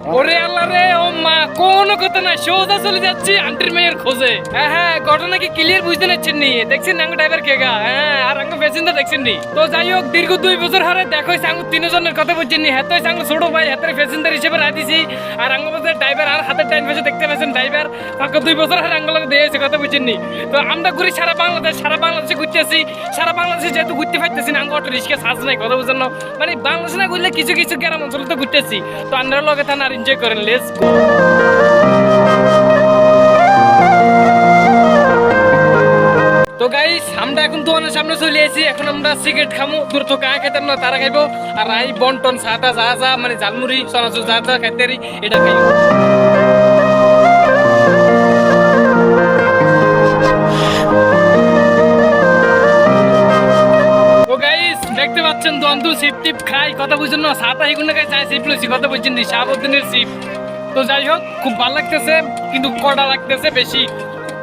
ওরে আল্লাহ রে ও মা, কোনো কথা না সোজা চলে যাচ্ছি আন্টির মেয়ের খোঁজে। হ্যাঁ হ্যাঁ ঘটনা কি ক্লিয়ার বুঝতে পারছেন নি? দেখছেন আঙ্গ ড্রাইভার কেগা হ্যাঁ আর আঙ্গ প্যাসেঞ্জার দেখছেন নি? তো যাই হোক, দীর্ঘ দুই বছর হারে দেখো সাঙ্গ তিনজনের কথা বলছেন নি। হ্যাঁ তো ছোট ভাই, হাতের প্যাসেঞ্জার হিসেবে রায় দিছি। আর আঙ্গ বলতে ড্রাইভার আর হাতের টাইম পেছে দেখতে পাচ্ছেন ড্রাইভার ফাঁকা দুই বছর হারে আঙ্গ লোক দিয়েছে কথা বলছেন নি। তো আমরা ঘুরি সারা বাংলাদেশ, সারা বাংলাদেশে ঘুরতেছি সারা বাংলাদেশে যেহেতু ঘুরতে পারতেছি না আঙ্গ অটো রিক্সা সাজ নাই, কথা বুঝেন না। মানে বাংলাদেশে না ঘুরলে কিছু কিছু গ্রাম অঞ্চলে তো ঘুরতেছি তো আপনারা লগে থান আর এনজয় করেন লেটস গো তো গাইস আমরা এখন তোমাদের সামনে চলে এসেছি। এখন আমরা সিগারেট খামু। দূর তো কাঁ খেতে না, তারা খাইবো। আর আই বন্টন সাটা যা যা মানে ঝালমুড়ি, সনাচুর, যা যা খাইতে দেখতে পাচ্ছেন দন্তু সিপ টিপ খাই, কথা বুঝছেন না সাতা এগুলো খাই, চাই সিপ লইছি, কথা বুঝছেন নি শাহাবুদ্দিনের সিপ তো যাই হোক, খুব ভালো লাগতেছে, কিন্তু কড়া লাগতেছে বেশি।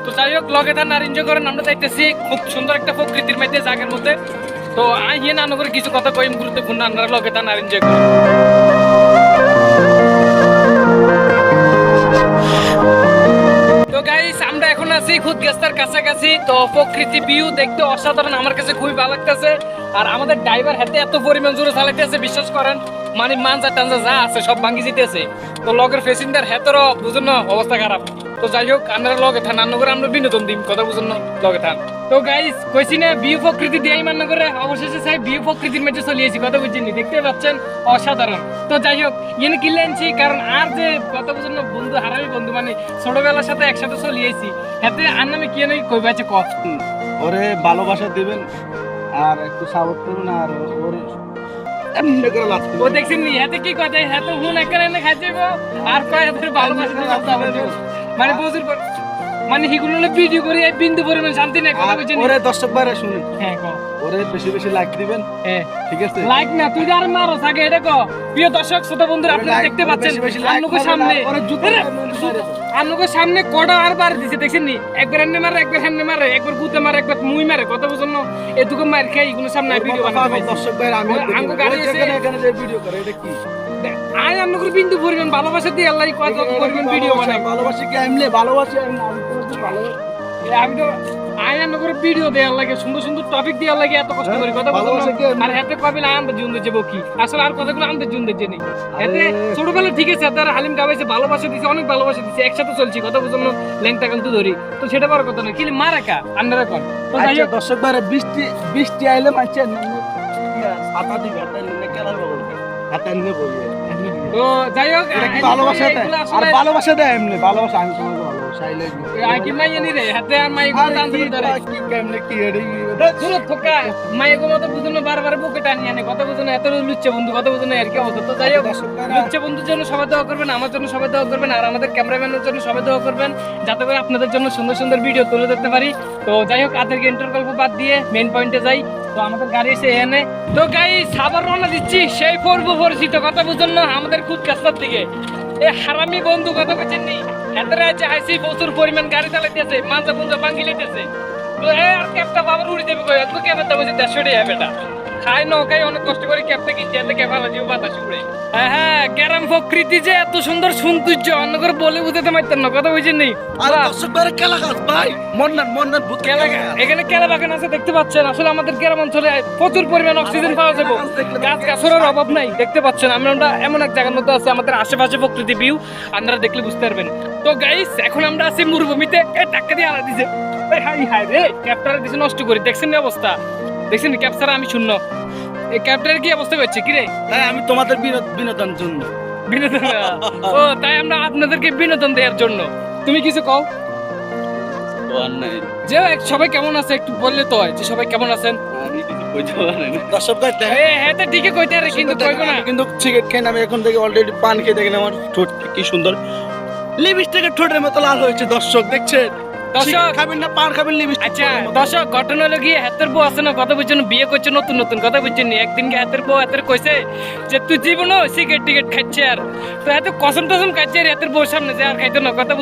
তো যাই হোক, লগে থান, আর এনজয় করেন, আমরা যাইতেছি খুব সুন্দর একটা প্রকৃতির মধ্যে, জাগের মধ্যে। তো আই হিয়ে করে কিছু কথা কইম, গুরুত্বপূর্ণ, আপনারা লগে থান, আর এনজয় করেন। গাইস আমরা এখন আছি খুদ গেস্তার কাছাকাছি। তো প্রকৃতি ভিউ দেখতে অসাধারণ, আমার কাছে খুবই ভালো লাগতেছে। আর আমাদের ড্রাইভার হাতে এত পরিমাণ জোরে চালাইতেছে বিশ্বাস করেন মানে মানজা টানজা যা আছে, সব ভাঙ্গি জিতেছে তো লগের পেসেঞ্জার হেতেরও বুঝুন অবস্থা খারাপ। তো যাই হোক আমরা লগে থান রান্না করে আমরা বিনোদন দিম কথা বুঝুন লগে থান। তো গাইস কইছি না বিউ প্রকৃতি দিয়াই মান্য করে অবশেষে চাই বিউ প্রকৃতির মধ্যে চলিয়েছি কথা বুঝছেন দেখতে পাচ্ছেন অসাধারণ। তো যাই হোক ইয়ে কিনলে আনছি কারণ আর যে কথা বুঝুন বন্ধু হারামি বন্ধু মানে ছোটবেলার সাথে একসাথে চলিয়েছি হাতে আর নামে কি নেই কই বাচ্চা ক? ওরে ভালোবাসা দিবেন আর একটু সাপোর্ট করুন আর ওর ও দেখছেন নি হাতে কি কথা হাতে হুন এখানে এনে খাই আর কয় হাতে ভালোবাসা বলব মানে বুঝুর পর মানে হিগুলো ভিডিও করে এই বিন্দু পরিমাণ শান্তি নেই কথা কইছেন ওরে দর্শক শুনুন। হ্যাঁ কো ওরে বেশি বেশি লাইক দিবেন। হ্যাঁ। ঠিক আছে? লাইক না তুই আর মারো আগে এটা কো প্রিয় দর্শক শ্রোতা বন্ধুরা আপনারা দেখতে পাচ্ছেন বেশি বেশি like সামনে। ওরে ওরা জুতো আন্নুকে সামনে কড়া আর বার দিছে দেখছেন নি? একবার এনে মারে একবার হেনে মারে একবার গুতে মারে একবার মুই মারে কত বছর না এটুকু মার খাই এগুলো সামনে ভিডিও পারছি। দর্শক ভাই আমি আমাকে গাড়ি এসে- এখানে যে ভিডিও করে এটা কি? আই আমাকে বিন্দু পরিমাণ ভালোবাসা দিয়ে আল্লাহ কত পরিমাণ ভিডিও বানাই ভালোবাসি কি আমলে ভালোবাসি আমি তো আয়না করে ভিডিও দেওয়ার লাগে সুন্দর সুন্দর টপিক দেওয়ার লাগে এত কষ্ট করি কথা কি? আর কবিলা কি? আসলে আর কথাগুলো আমাদের জীবন দিচ্ছে নেই। এতে ছোটবেলা ঠিক আছে তার হালিম গাবাইছে ভালোবাসা দিছে অনেক ভালোবাসা দিছে একসাথে চলছি কথা বুঝলাম ল্যাংটা কিন্তু ধরি। তো সেটা বড় কথা না কিন্তু মার একা আন্নারা কর। আচ্ছা দর্শক বৃষ্টি বৃষ্টি আইলে মানছে ছাতা দিবে হাতে নিয়ে কেলার বলবে হাতে নিয়ে বলবে তো যাই হোক কি ভালোবাসা দেয়? আর ভালোবাসা দেয় এমনি ভালোবাসা আমি তোমাকে ভালোবাসা আই লাভ ইউ আহ, কি মাইয়া নি রে হাতে আর মাই গুলো টানতে ধরে কি কেমনে কি এডি শুনো থোকা মাইগো মতো বুঝুন বারবার বুকে টানি আনে কথা বুঝুন এত বন্ধু কথা বুঝুন আর কি অবস্থা? তো যাই হোক বন্ধুর জন্য সবাই দোয়া করবেন আমার জন্য সবাই দোয়া করবেন আর আমাদের ক্যামেরাম্যানের জন্য সবাই দোয়া করবেন যাতে করে আপনাদের জন্য সুন্দর সুন্দর ভিডিও তুলে ধরতে পারি। তো যাই হোক আজকের ইন্টার গল্প বাদ দিয়ে মেন পয়েন্টে যাই। তো আমাদের গাড়ি এসে এনে তো গাই সাবার রওনা দিচ্ছি সেই পূর্ব পরিচিত কথা বুঝুন না আমাদের খুদ কাস্তার দিকে। এ হারামি বন্ধু, কথা বলছেন নি? এত আছে আইসি প্রচুর পরিমাণ গাড়ি চালাইতেছে মাঞ্জা পুঞ্জা ভাঙি লাইতেছে তো এ আর ক্যাবটা বাবার উড়ে দেবে কই? একটু ক্যাবের দাম হচ্ছে দেড়শো টাকা বেটা। খাই নৌকায় অনেক কষ্ট করে কিনতে এতে বাতাস উড়ে। হ্যাঁ হ্যাঁ গ্রাম প্রকৃতি যে এত সুন্দর সৌন্দর্য অন্য করে বলে বুঝাতে পারতেন না কথা বুঝছেন নি। আর দর্শক বাইরে কেলা গাছ ভাই। মন্নান মন্নান ভূত কেলা এখানে কেলা বাগান আছে দেখতে পাচ্ছেন। আসলে আমাদের গ্রাম অঞ্চলে প্রচুর পরিমাণ অক্সিজেন পাওয়া যাবে। গাছ গাছের অভাব নাই দেখতে পাচ্ছেন। আমরা এমন এক জায়গার মধ্যে আছে আমাদের আশেপাশে প্রকৃতি ভিউ আপনারা দেখলে বুঝতে পারবেন। তো গাইস এখন আমরা আছি মরুভূমিতে। এ টাক্কা দিয়ে আলা দিছে। হাই হাই রে ক্যাপটারে দিছে নষ্ট করি। দেখছেন অবস্থা? দেখছেন ক্যাপচার আমি শূন্য। এই ক্যাপটার কি অবস্থা করছে কি রে? তাই আমি তোমাদের বিনোদ- বিনোদন জন্য। বিনোদন? ও তাই আমরা আপনাদেরকে বিনোদন দেওয়ার জন্য। তুমি কিছু কও? যে সবাই কেমন আছে? একটু বললে তো হয় যে সবাই কেমন আছেন? হ্যাঁ কইতে কিন্তু সিগারেট খাই আমি এখন থেকে অলরেডি পান খেয়ে দেখেন আমার ঠোঁট কি সুন্দর। লিপস্টিকের ঠোঁটের মতো লাল হয়েছে দর্শক দেখছেন? দর্শক খাবেন না খাবেন লিপস্টিক আচ্ছা দর্শক ঘটনা হলো গিয়ে হাতের বউ আছে না কথা বুঝছেন বিয়ে করছে নতুন নতুন কথা বুঝছেন নি? একদিন গিয়ে হাতের বউ হাতের কইছে যে তুই জীবনও সিগারেট টিকেট খাচ্ছে আর। তো এত কসম টসম খাচ্ছে আর হাতের বউর সামনে যে আর খাইতো না কথা?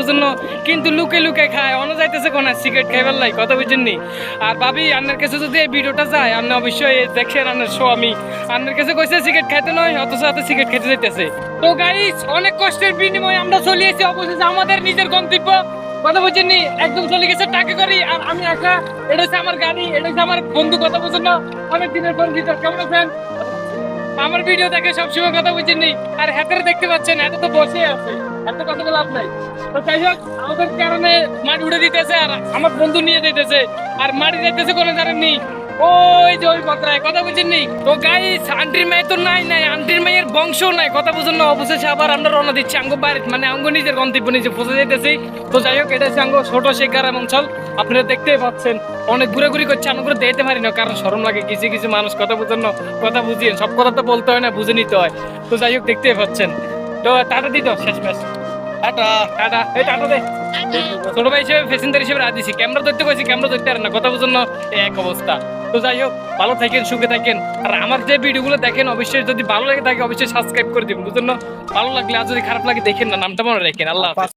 কিন্তু লুকে লুকে খায় অন্য যাইতেছে কোন? সিগারেট খাইবার লাই কথা বুঝছেন নি? আর ভাবি আপনার কাছে যদি এই ভিডিওটা যায় আপনি অবশ্যই দেখছেন আপনার শো আমি। আপনার কাছে কইছে সিগারেট খাইতে নয় অথচ হাতে সিগারেট খেতে যাইতেছে। তো গাইস অনেক কষ্টের বিনিময়ে আমরা চলে এসেছি অবশেষে আমাদের নিজের গন্তব্য। কথা বলছেন নি একদম চলে গেছে, টাকা করি, আর আমি একা। এটা আমার গাড়ি, এটা আমার বন্ধু, কথা বলছেন না। অনেক দিনের পর ভিতর কেমন আছেন? আমার ভিডিও দেখে সবসময় কথা বলছেন নি আর হাতের দেখতে পাচ্ছেন এত তো বসে আছে, এত কথা লাভ নাই। তো যাই হোক, আমাদের কারণে মাঠ উড়ে দিতেছে, আর আমার বন্ধু নিয়ে দিতেছে আর মাটি যাইতেছে কোনো জানেননি ওই যে ওই কথায় কথা বুঝেন নি? তো গাইস আন্টির মেয়ে তো নাই নাই আন্টির মেয়ের বংশ নাই কথা বুঝুন না অবশেষে আবার আমরা রওনা দিচ্ছি আঙ্গ বাইরে মানে আঙ্গ নিজের গন্তব্য নিজে পৌঁছে যাইতেছি। তো যাই হোক এটা হচ্ছে আঙ্গ ছোট শেখার অঞ্চল আপনারা দেখতেই পাচ্ছেন অনেক ঘুরাঘুরি করছে করে দেখতে পারি না কারণ শরম লাগে কিছু কিছু মানুষ কথা বুঝেন না কথা বুঝিয়ে সব কথা তো বলতে হয় না বুঝে নিতে হয়। তো যাই হোক দেখতেই পাচ্ছেন। তো টাটা দিত শেষ ম্যাচ টাটা। টাটা। এই টাটা দে। ছোট ভাই হিসেবে প্যাসেঞ্জার হিসেবে রাজি দিছি। ক্যামেরা ধরতে কইছি ক্যামেরা ধরতে পারে না কথা বুঝুন না এক অবস্থা। তো যাই হোক, ভালো থাকেন, সুখে থাকেন। আর আমার যে ভিডিওগুলো দেখেন, অবশ্যই যদি ভালো লাগে তাকে অবশ্যই সাবস্ক্রাইব করে দিবেন, বুঝলেন ভালো লাগলে আর যদি খারাপ লাগে, দেখেন না, নামটা মনে রাখেন। আল্লাহ।